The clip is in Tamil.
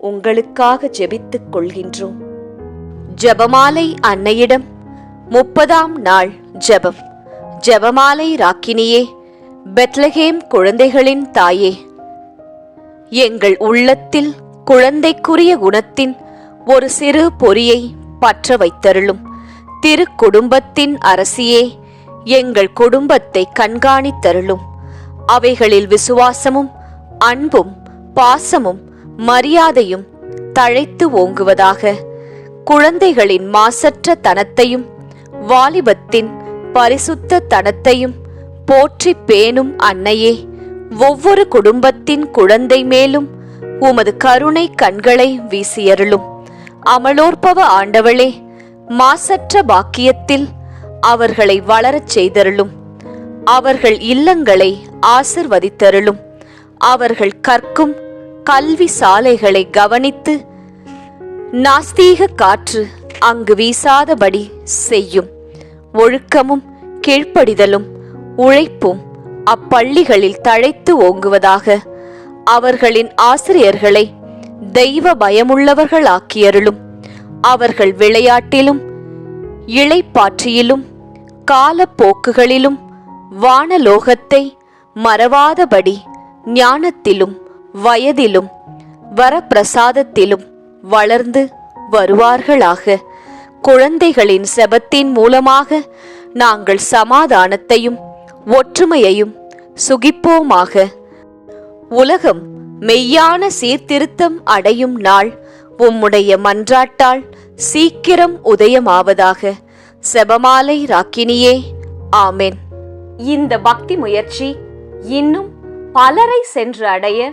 உங்களுக்காக ஜெபித்துக் கொள்கின்றோம். ஜெபமாலை அன்னையிடம் முப்பதாம் நாள் ஜெபம். ஜெபமாலை ராக்கினியே பெத்லகேம் குழந்தைகளின் தாயே. எங்கள் உள்ளத்தில் குழந்தைக்குரிய குணத்தின் ஒரு சிறு பொறியை பற்ற வைத்தருளும். திருக்குடும்பத்தின் அரசியே எங்கள் குடும்பத்தை கண்காணித்தருளும். அவைகளில் விசுவாசமும் அன்பும் பாசமும் மரியாதையும் தழைத்து ஓங்குவதாக. குழந்தைகளின் மாசற்ற தனத்தையும் வாலிபத்தின் பரிசுத்த தனத்தையும் போற்றி பேணும் அன்னையே ஒவ்வொரு குடும்பத்தின் குழந்தை மேலும் உமது கருணை கண்களை வீசியருளும். அமலோற்பவ ஆண்டவளே மாசற்ற பாக்கியத்தில் அவர்களை வளரச் செய்தருளும். அவர்கள் இல்லங்களை ஆசிர்வதித்தருளும். அவர்கள் கற்கும் கல்வி சாலைகளை கவனித்து நாஸ்தீக காற்று அங்கு வீசாதபடி செய்யும். ஒழுக்கமும் கீழ்ப்படிதலும் உழைப்பும் அப்பள்ளிகளில் தழைத்து ஓங்குவதாக அவர்களின் ஆசிரியர்களை தெய்வ பயமுள்ளவர்களாக்கியருளும். அவர்கள் விளையாட்டிலும் இளைப்பாற்றியிலும் காலப்போக்குகளிலும் வானலோகத்தை மறவாதபடி ஞானத்திலும் வயதிலும் வரப்பிரசாதத்திலும் வளர்ந்து வருவார்களாக. குழந்தைகளின் செபத்தின் மூலமாக நாங்கள் சமாதானத்தையும் ஒற்றுமையையும் சுகிப்போமாக. உலகம் மெய்யான சீர்திருத்தம் அடையும் நாள் உம்முடைய மன்றாட்டால் சீக்கிரம் உதயமாவதாக. செபமாலை ராக்கினியே. ஆமேன். இந்த பக்தி முயற்சி இன்னும் பலரை சென்று அடைய